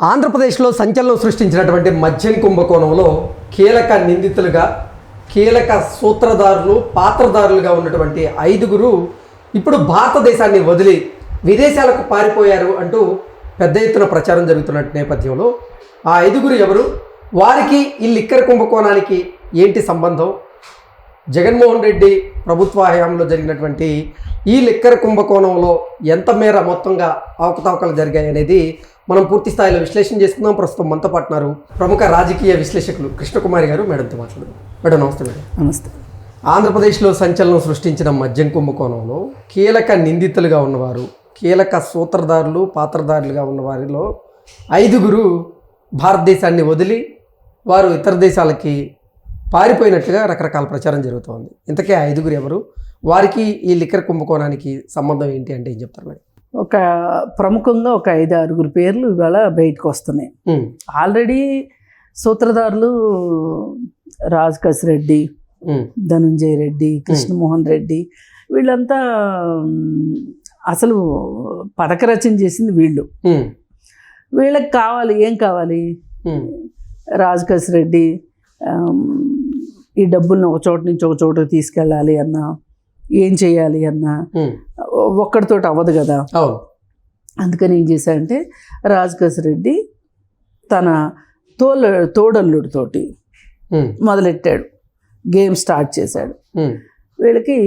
ఆంధ్రప్రదేశ్లో సంచలనం సృష్టించినటువంటి మద్యం కుంభకోణంలో కీలక నిందితులుగా కీలక సూత్రధారులు పాత్రధారులుగా ఉన్నటువంటి ఐదుగురు ఇప్పుడు భారతదేశాన్ని వదిలి విదేశాలకు పారిపోయారు అంటూ పెద్ద ఎత్తున ప్రచారం జరుగుతున్న నేపథ్యంలో ఆ ఐదుగురు ఎవరు? వారికి ఈ లిక్కర్ కుంభకోణానికి ఏంటి సంబంధం? జగన్మోహన్ రెడ్డి ప్రభుత్వ హయాంలో జరిగినటువంటి ఈ లిక్కర్ కుంభకోణంలో ఎంత మేర మొత్తంగా అవకతవకలు జరిగాయి అనేది మనం పూర్తి స్థాయిలో విశ్లేషణ చేసుకుందాం. ప్రస్తుతం మనతో పాటున్నారు ప్రముఖ రాజకీయ విశ్లేషకులు కృష్ణకుమారి గారు. మేడంతో మాట్లాడదాం. మేడం నమస్తే మేడం. నమస్తే. ఆంధ్రప్రదేశ్లో సంచలనం సృష్టించిన మద్యం కుంభకోణంలో కీలక నిందితులుగా ఉన్నవారు కీలక సూత్రధారులు పాత్రధారులుగా ఉన్న వారిలో ఐదుగురు భారతదేశాన్ని వదిలి వారు ఇతర దేశాలకి పారిపోయినట్లుగా రకరకాల ప్రచారం జరుగుతోంది. ఇంతకే ఐదుగురు ఎవరు? వారికి ఈ లిక్కర్ కుంభకోణానికి సంబంధం ఏంటి అంటే ఏం చెప్తారు మేడం ఒక ప్రముఖంగా ఒక ఐదు ఆరుగురు పేర్లు ఇవాళ బయటకు వస్తున్నాయి. ఆల్రెడీ సూత్రధారులు రాజ్ రెడ్డి ధనుంజయ రెడ్డి కృష్ణమోహన్ రెడ్డి వీళ్ళంతా అసలు పథక రచన చేసింది వీళ్ళు. వీళ్ళకి కావాలి ఏం కావాలి? ఉమ్, రాజ్ రెడ్డి ఈ డబ్బుల్ని ఒక చోట నుంచి ఒక చోటకి తీసుకెళ్ళాలి అన్నా ఏం చేయాలి అన్నా ఉమ్, ఒక్కడితోటి అవ్వదు కదా. అందుకని ఏం చేశాడంటే రాజకేశ్ రెడ్డి తన తోల తోడల్లుడితోటి మొదలెట్టాడు. గేమ్ స్టార్ట్ చేశాడు. వీళ్ళకి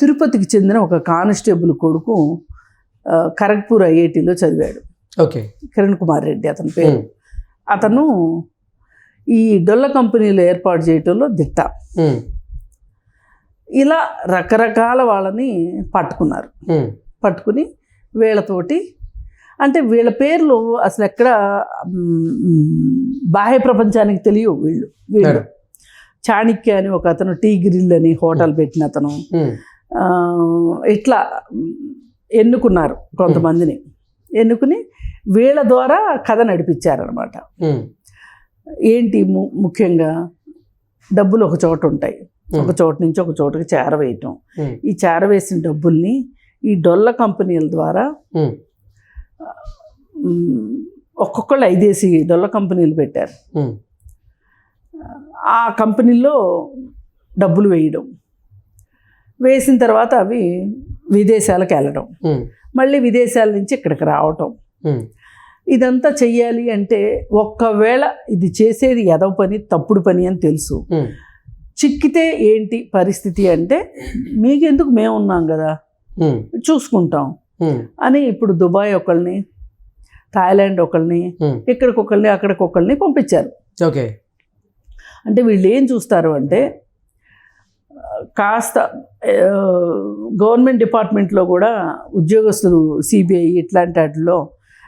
తిరుపతికి చెందిన ఒక కానిస్టేబుల్ కొడుకు ఖరగ్పూర్ ఐఐటిలో చదివాడు. ఓకే. కిరణ్ కుమార్ రెడ్డి అతని పేరు. అతను ఈ డొల్ల కంపెనీలు ఏర్పాటు చేయటంలో దిట్ట. ఇలా రకరకాల వాళ్ళని పట్టుకున్నారు. పట్టుకుని వీళ్ళతోటి అంటే వీళ్ళ పేర్లు అసలు ఎక్కడ బాహ్య ప్రపంచానికి తెలియవు వీళ్ళు. వీళ్ళు. చాణిక్య అని ఒక అతను టీ గ్రిల్ అని హోటల్ పెట్టిన అతను. ఇట్లా ఎన్నుకున్నారు కొంతమందిని. ఎన్నుకుని వీళ్ళ ద్వారా కథ నడిపించారనమాట ఏంటి ముఖ్యంగా డబ్బులు ఒక చోట ఉంటాయి. ఒక చోట నుంచి ఒక చోటకి చేరవేయటం. ఈ చేరవేసిన డబ్బుల్ని ఈ డొల్ల కంపెనీల ద్వారా ఒక్కొక్కళ్ళు ఐదేసి డొల్ల కంపెనీలు పెట్టారు. ఆ కంపెనీల్లో డబ్బులు వేయడం. వేసిన తర్వాత అవి విదేశాలకు వెళ్ళడం. మళ్ళీ విదేశాల నుంచి ఇక్కడికి రావటం. ఇదంతా చెయ్యాలి అంటే ఒక్కవేళ ఇది చేసేది ఎదవ పని తప్పుడు పని అని తెలుసు. చిక్కితే ఏంటి పరిస్థితి అంటే మీకెందుకు మేము ఉన్నాం కదా? చూసుకుంటాం. అని ఇప్పుడు దుబాయ్ ఒకళ్ళని థాయిలాండ్ ఒకళ్ళని ఉమ్, ఇక్కడికి ఒకళ్ళని అక్కడికి ఒకళ్ళని పంపించారు. ఓకే. అంటే వీళ్ళు ఏం చూస్తారు అంటే కాస్త గవర్నమెంట్ డిపార్ట్మెంట్లో కూడా ఉద్యోగస్తులు సిబిఐ ఇట్లాంటి వాటిలో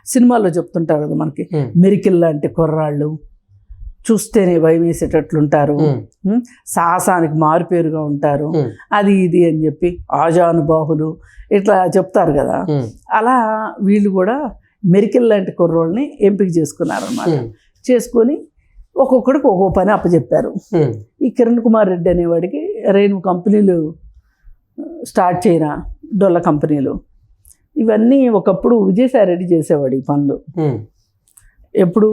సినిమాల్లో చెప్తుంటారు కదా మనకి మెరికిల్ లాంటి కుర్రాళ్ళు చూస్తేనే భయం వేసేటట్లుంటారు? సాహసానికి మారుపేరుగా ఉంటారు. అది ఇది అని చెప్పి ఆజానుబాహులు ఇట్లా చెప్తారు కదా. అలా వీళ్ళు కూడా మెరికల్ లాంటి కుర్రోళ్ళని ఎంపిక చేసుకున్నారన్నమాట. ఉమ్, చేసుకొని ఒక్కొక్కడికి ఒక్కొక్క పని అప్పచెప్పారు. ఈ కిరణ్ కుమార్ రెడ్డి అనేవాడికి రే నువ్వు కంపెనీలు స్టార్ట్ చేయరా డొల్ల కంపెనీలు. ఇవన్నీ ఒకప్పుడు విజయసాయి రెడ్డి చేసేవాడు ఈ పనులు. ఎప్పుడు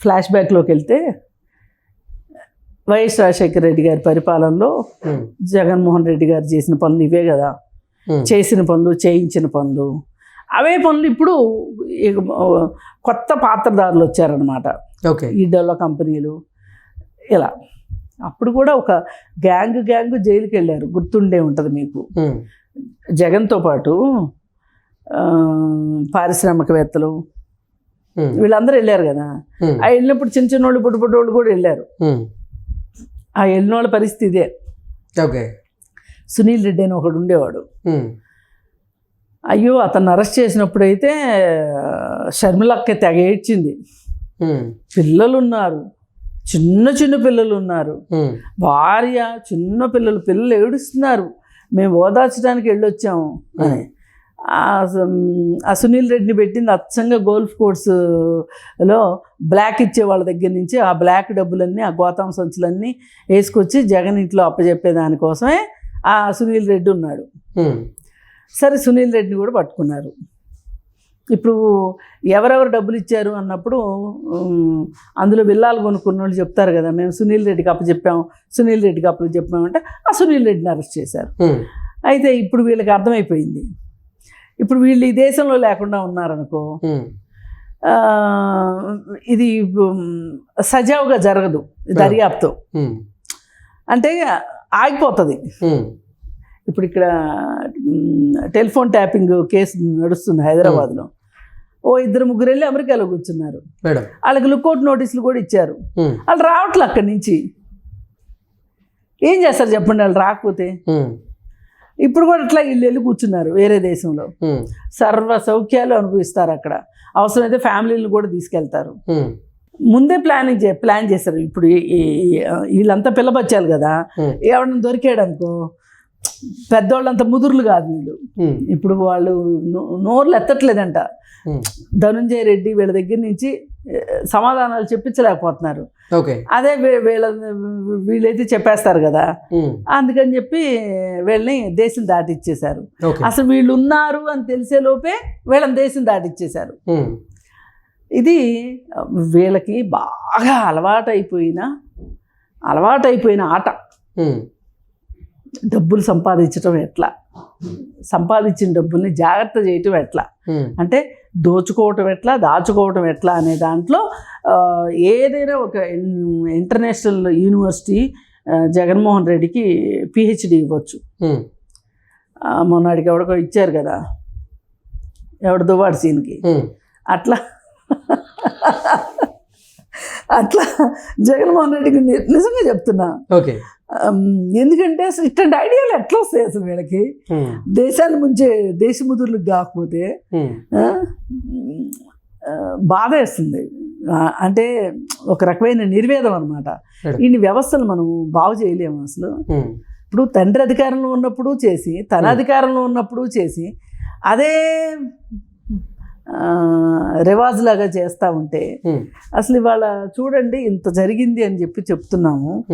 ఫ్లాష్ బ్యాక్లోకి వెళ్తే వైఎస్ రాజశేఖర రెడ్డి గారి పరిపాలనలో జగన్మోహన్ రెడ్డి గారు చేసిన పనులు ఇవే కదా. చేసిన పనులు చేయించిన పనులు. అవే పనులు ఇప్పుడు కొత్త పాత్రదారులు వచ్చారనమాట ఓకే. ఈ డెవల కంపెనీలు ఇలా. అప్పుడు కూడా ఒక గ్యాంగ్ గ్యాంగ్ జైలుకి వెళ్ళారు గుర్తుండే ఉంటుంది మీకు. జగన్తో పాటు పారిశ్రామికవేత్తలు. వీళ్ళందరూ వెళ్ళారు కదా. ఆ వెళ్ళినప్పుడు చిన్న చిన్న వాళ్ళు పొట్టు వాళ్ళు కూడా వెళ్ళారు. ఆ వెళ్ళిన వాళ్ళ పరిస్థితి ఇదే. ఓకే. సునీల్ రెడ్డి అని ఒకడు ఉండేవాడు. అయ్యో అతన్ని అరెస్ట్ చేసినప్పుడైతే షర్మిలక్క తెగ ఏడ్చింది. పిల్లలు ఉన్నారు చిన్న చిన్న పిల్లలు ఉన్నారు భార్య చిన్న పిల్లలు పిల్లలు ఏడుస్తున్నారు. మేము ఓదార్చడానికి వెళ్ళొచ్చాము అని. ఆ సునీల్ రెడ్డిని పెట్టింది అచ్చంగా గోల్ఫ్ కోర్సులో బ్లాక్ ఇచ్చే వాళ్ళ దగ్గర నుంచి ఆ బ్లాక్ డబ్బులన్నీ ఆ గోతాం సంచులన్నీ వేసుకొచ్చి జగన్ ఇంట్లో అప్పచెప్పే దానికోసమే ఆ సునీల్ రెడ్డి ఉన్నాడు. సరే సునీల్ రెడ్డిని కూడా పట్టుకున్నారు. ఇప్పుడు ఎవరెవరు డబ్బులు ఇచ్చారు అన్నప్పుడు అందులో విల్లాలు కొనుక్కున్న వాళ్ళు చెప్తారు కదా మేము సునీల్ రెడ్డికి అప్పు చెప్పాము సునీల్ రెడ్డికి అప్పు చెప్పామంటే ఆ సునీల్ రెడ్డిని అరెస్ట్ చేశారు. అయితే ఇప్పుడు వీళ్ళకి అర్థమైపోయింది. ఇప్పుడు వీళ్ళు ఈ దేశంలో లేకుండా ఉన్నారనుకో ఇది సజావుగా జరగదు దర్యాప్తు. అంటే ఆగిపోతుంది. ఇప్పుడు ఇక్కడ టెలిఫోన్ ట్యాపింగ్ కేసు నడుస్తుంది హైదరాబాద్లో. ఓ ఇద్దరు ముగ్గురు వెళ్ళి అమెరికాలో కూర్చున్నారు. వాళ్ళకి లుకౌట్ నోటీసులు కూడా ఇచ్చారు. వాళ్ళు రావట్లే అక్కడి నుంచి. ఏం చేస్తారు చెప్పండి వాళ్ళు రాకపోతే? ఇప్పుడు కూడా అట్లా వీళ్ళు వెళ్ళి కూర్చున్నారు వేరే దేశంలో. సర్వ సౌఖ్యాలు అనుభవిస్తారు అక్కడ. అవసరమైతే ఫ్యామిలీని కూడా తీసుకెళ్తారు. ముందే ప్లానింగ్ చే ప్లాన్ చేస్తారు ఇప్పుడు వీళ్ళంతా పిల్లబచ్చాలి కదా. ఎవడన్నా దొరికాడు అనుకో పెద్దోళ్ళంత ముదురులు కాదు వీళ్ళు. ఇప్పుడు వాళ్ళు నోర్లు ఎత్తట్లేదంట. ధనుంజయ రెడ్డి వీళ్ళ దగ్గర నుంచి సమాధానాలు చెప్పించలేకపోతున్నారు. ఓకే. అదే వీళ్ళ వీళ్ళైతే చెప్పేస్తారు కదా. అందుకని చెప్పి వీళ్ళని దేశం దాటిచ్చేశారు. అసలు వీళ్ళు ఉన్నారు అని తెలిసే లోపే వీళ్ళని దేశం దాటిచ్చేశారు. ఇది వీళ్ళకి బాగా అలవాటైపోయిన అలవాటైపోయిన ఆట. డబ్బులు సంపాదించడం ఎట్లా? సంపాదించిన డబ్బుల్ని జాగ్రత్త చేయటం ఎట్లా? అంటే దోచుకోవటం ఎట్లా దాచుకోవటం ఎట్లా అనే దాంట్లో ఏదైనా ఒక ఇంటర్నేషనల్ యూనివర్సిటీ జగన్మోహన్ రెడ్డికి పిహెచ్డి ఇవ్వచ్చు. మొన్నటికి ఎవడికో ఇచ్చారు కదా ఎవడు దువాడు సీన్కి. అట్లా అట్లా జగన్మోహన్ రెడ్డికి నిజంగా చెప్తున్నా. ఓకే. ఎందుకంటే అసలు ఇట్లాంటి ఐడియాలు ఎట్లా వస్తాయి అసలు వీళ్ళకి? దేశాన్ని ముంచే దేశముదురులకు కాకపోతే బాధ వేస్తుంది. అంటే ఒక రకమైన నిర్వేదం అనమాట. ఇన్ని వ్యవస్థలు మనం బాగు చేయలేము అసలు. ఇప్పుడు తండ్రి అధికారంలో ఉన్నప్పుడు చేసి తన. అధికారంలో ఉన్నప్పుడు చేసి అదే ఆ, రివాజ్ లాగా చేస్తూ ఉంటే అసలు ఇవాళ చూడండి ఇంత జరిగింది అని చెప్పి చెప్తున్నాము.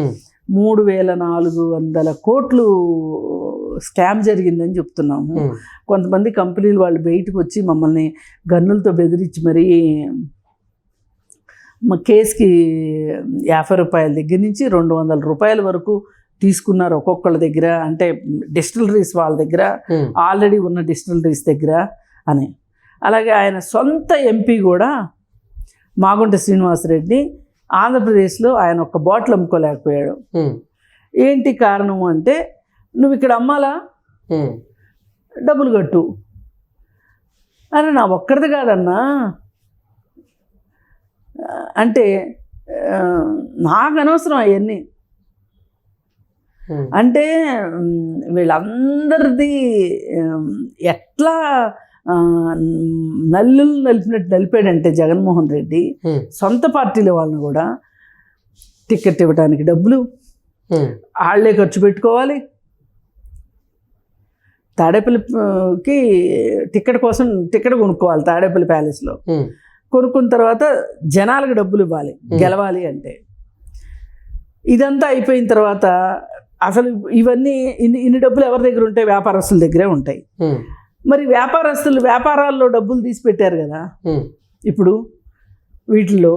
మూడు వేల నాలుగు వందల కోట్లు స్కామ్ జరిగిందని చెప్తున్నాము. కొంతమంది కంపెనీలు వాళ్ళు బయటకు వచ్చి మమ్మల్ని గన్నులతో బెదిరించి మరీ మా కేసుకి యాభై రూపాయల దగ్గర నుంచి రెండు వందల రూపాయల వరకు తీసుకున్నారు ఒక్కొక్కళ్ళ దగ్గర. అంటే డిస్టిలరీస్ వాళ్ళ దగ్గర. ఆల్రెడీ ఉన్న డిస్టిలరీస్ దగ్గర అని. అలాగే ఆయన సొంత ఎంపీ కూడా మాగుంట శ్రీనివాసరెడ్డి ఆంధ్రప్రదేశ్లో ఆయన ఒక బాటిల్ అమ్ముకోలేకపోయాడు. ఏంటి కారణం అంటే నువ్వు ఇక్కడ అమ్మాలా? డబ్బులు కట్టు. అరే నా ఒక్కరిది కాదన్నా. అంటే నాకు అనవసరం అవన్నీ. అంటే వీళ్ళందరిది ఎట్లా ఆ, నల్లులు నలిపినట్టు నలిపాడంటే జగన్మోహన్ రెడ్డి సొంత పార్టీల వాళ్ళని కూడా టికెట్ ఇవ్వడానికి డబ్బులు వాళ్ళే ఖర్చు పెట్టుకోవాలి. తాడేపల్లికి టికెట్ కోసం టికెట్ కొనుక్కోవాలి తాడేపల్లి ప్యాలెస్లో కొనుక్కున్న తర్వాత జనాలకు డబ్బులు ఇవ్వాలి గెలవాలి అంటే. ఇదంతా అయిపోయిన తర్వాత అసలు ఇవన్నీ ఇన్ని ఇన్ని డబ్బులు ఎవరి దగ్గర ఉంటాయి? వ్యాపారస్తుల దగ్గరే ఉంటాయి. మరి వ్యాపారస్తులు వ్యాపారాల్లో డబ్బులు తీసి పెట్టారు కదా. ఇప్పుడు వీటిల్లో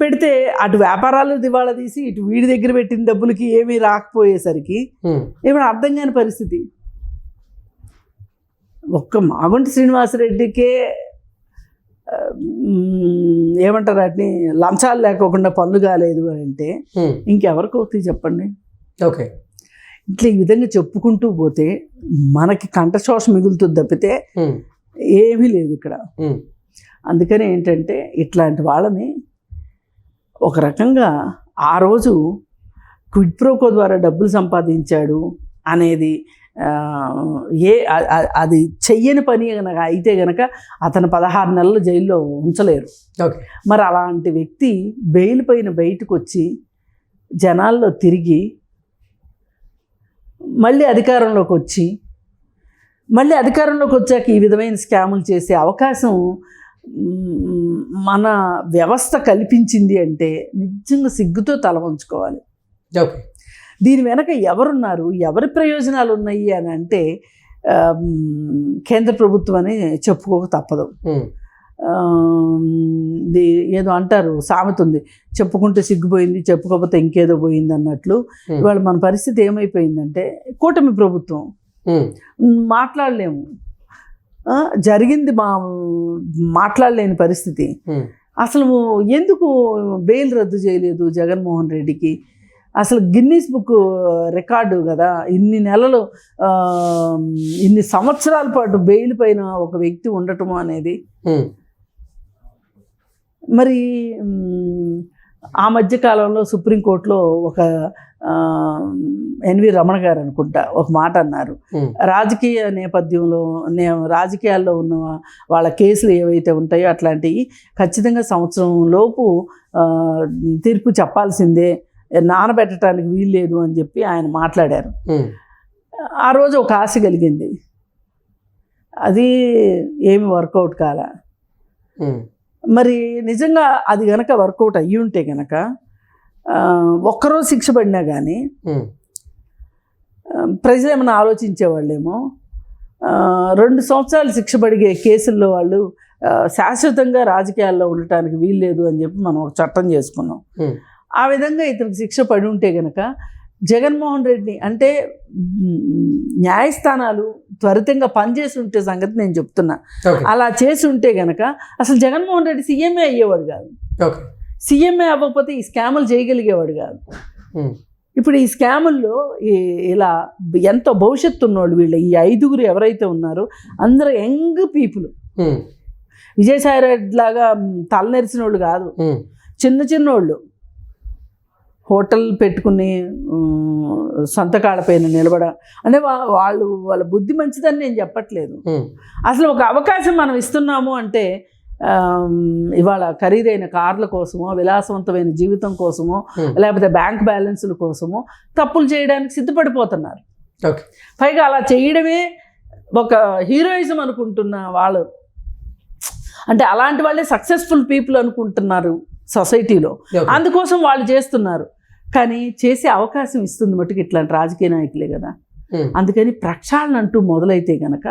పెడితే అటు వ్యాపారాలు దివాళా తీసి ఇటు వీడి దగ్గర పెట్టిన డబ్బులకి ఏమీ రాకపోయేసరికి ఏమైనా అర్థం కాని పరిస్థితి. ఒక్క మాగుంటి శ్రీనివాసరెడ్డికే ఏమంటారు వాటిని లంచాలు లేకోకుండా పనులు కాలేదు అని అంటే ఇంకెవరికి అవుతాయి చెప్పండి? ఓకే. ఇట్లా ఈ విధంగా చెప్పుకుంటూ పోతే మనకి కంఠశోష మిగులుతుంది తప్పితే ఏమీ లేదు ఇక్కడ. అందుకని ఏంటంటే ఇట్లాంటి వాళ్ళని ఒక రకంగా ఆ రోజు క్విడ్ ప్రోకో ద్వారా డబ్బులు సంపాదించాడు అనేది ఏ అది చెయ్యని పని కనుక అయితే గనక అతను పదహారు నెలలు జైల్లో ఉంచలేరు. ఓకే. మరి అలాంటి వ్యక్తి బెయిల్ పైన బయటకు వచ్చి జనాల్లో తిరిగి మళ్ళీ అధికారంలోకి వచ్చి మళ్ళీ అధికారంలోకి వచ్చాక ఈ విధమైన స్కాములు చేసే అవకాశం మన వ్యవస్థ కల్పించింది అంటే నిజంగా సిగ్గుతో తల వంచుకోవాలి. ఓకే. దీని వెనక ఎవరున్నారు? ఎవరి ప్రయోజనాలు ఉన్నాయి అని అంటే కేంద్ర ప్రభుత్వం అని చెప్పుకోక తప్పదు. ఏదో అంటారు సామెత ఉంది చెప్పుకుంటే సిగ్గుపోయింది చెప్పుకోకపోతే ఇంకేదో పోయింది అన్నట్లు. ఇవాళ మన పరిస్థితి ఏమైపోయిందంటే కూటమి ప్రభుత్వం మాట్లాడలేము. జరిగింది మా మాట్లాడలేని పరిస్థితి. అసలు ఎందుకు బెయిల్ రద్దు చేయలేదు జగన్మోహన్ రెడ్డికి? అసలు గిన్నీస్ బుక్ రికార్డు కదా ఇన్ని నెలలు ఇన్ని సంవత్సరాల పాటు బెయిల్ పైన ఒక వ్యక్తి ఉండటం అనేది మరి ఆ మధ్య కాలంలో సుప్రీంకోర్టులో ఒక ఎన్వి రమణ గారు అనుకుంటా ఒక మాట అన్నారు. రాజకీయ నేపథ్యంలో నే రాజకీయాల్లో ఉన్న వాళ్ళ కేసులు ఏవైతే ఉంటాయో అట్లాంటివి ఖచ్చితంగా సంవత్సరం లోపు తీర్పు చెప్పాల్సిందే నానబెట్టడానికి వీల్లేదు అని చెప్పి ఆయన మాట్లాడారు. ఆ రోజు ఒక ఆశ కలిగింది. అది ఏమి వర్కౌట్ కాల. మరి నిజంగా అది గనక వర్కౌట్ అయ్యి ఉంటే గనక ఒక్కరోజు శిక్ష పడినా కానీ ప్రజలు ఏమైనా ఆలోచించేవాళ్ళేమో రెండు సంవత్సరాలు శిక్ష పడిగే కేసుల్లో వాళ్ళు శాశ్వతంగా రాజకీయాల్లో ఉండటానికి వీల్లేదు అని చెప్పి మనం ఒక చట్టం చేసుకున్నాం. ఆ విధంగా ఇతనికి శిక్ష పడి ఉంటే గనక జగన్మోహన్ రెడ్డి అంటే న్యాయస్థానాలు త్వరితంగా పనిచేసి ఉంటే సంగతి నేను చెప్తున్నా. అలా చేసి ఉంటే గనక అసలు జగన్మోహన్ రెడ్డి సీఎంఏ అయ్యేవాడు కాదు. సీఎంఏ అవ్వకపోతే ఈ స్కాములు చేయగలిగేవాడు కాదు. ఇప్పుడు ఈ స్కాముల్లో ఇలా ఎంతో భవిష్యత్తు ఉన్నోళ్ళు వీళ్ళు ఈ ఐదుగురు ఎవరైతే ఉన్నారో అందరూ యంగ్ పీపుల్. విజయసాయి రెడ్డి లాగా తలనెరిసిన వాళ్ళు కాదు చిన్న చిన్నోళ్ళు. హోటల్ పెట్టుకుని ఉమ్, సొంత కాళ్ళపైన నిలబడ అంటే వాళ్ళు వాళ్ళ బుద్ధి మంచిదని నేను చెప్పట్లేదు. అసలు ఒక అవకాశం మనం ఇస్తున్నాము అంటే ఇవాళ ఖరీదైన కార్ల కోసమో విలాసవంతమైన జీవితం కోసమో. లేకపోతే బ్యాంక్ బ్యాలెన్సుల కోసమో తప్పులు చేయడానికి సిద్ధపడిపోతున్నారు. ఓకే. పైగా అలా చేయడమే ఒక హీరోయిజం అనుకుంటున్న వాళ్ళు. అంటే అలాంటి వాళ్ళే సక్సెస్ఫుల్ పీపుల్ అనుకుంటున్నారు సొసైటీలో. అందుకోసం వాళ్ళు చేస్తున్నారు. కానీ చేసే అవకాశం ఇస్తుంది మటుకు ఇట్లాంటి రాజకీయ నాయకులే కదా. అందుకని ప్రక్షాళన అంటూ మొదలైతే గనక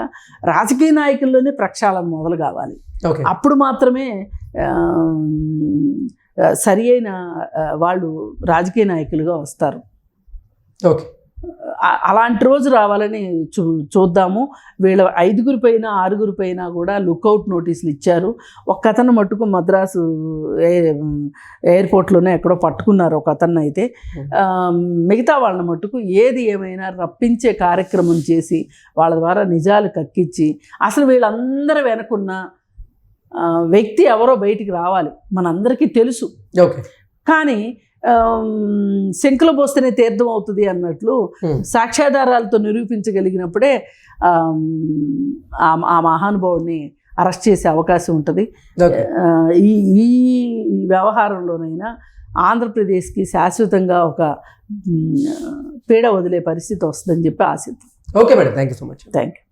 రాజకీయ నాయకుల్లోనే ప్రక్షాళన మొదలు కావాలి. ఓకే. అప్పుడు మాత్రమే సరి అయిన వాళ్ళు రాజకీయ నాయకులుగా వస్తారు. ఓకే. అలాంటి రోజు రావాలని చూ చూద్దాము. వీళ్ళ ఐదుగురి పైన ఆరుగురి పైన కూడా లుకౌట్ నోటీసులు ఇచ్చారు. ఒక్క అతను మట్టుకు మద్రాసు ఎయిర్పోర్ట్లోనే ఎక్కడో పట్టుకున్నారు ఒక అతన్ని అయితే. మిగతా వాళ్ళని మట్టుకు ఏది ఏమైనా రప్పించే కార్యక్రమం చేసి వాళ్ళ ద్వారా నిజాలు కక్కించి అసలు వీళ్ళందరూ వెనకున్న వ్యక్తి ఎవరో బయటికి రావాలి. మనందరికీ తెలుసు. ఓకే. కానీ శంకులో పోస్తేనే తీర్థం అవుతుంది అన్నట్లు ఉమ్, సాక్ష్యాధారాలతో నిరూపించగలిగినప్పుడే ఆ ఆ మహానుభావుడిని అరెస్ట్ చేసే అవకాశం ఉంటుంది. ఈ ఈ వ్యవహారంలోనైనా ఆంధ్రప్రదేశ్కి శాశ్వతంగా ఒక పీడ వదిలే పరిస్థితి వస్తుందని చెప్పి ఆశిద్దాం. Okay madam thank you so much thank you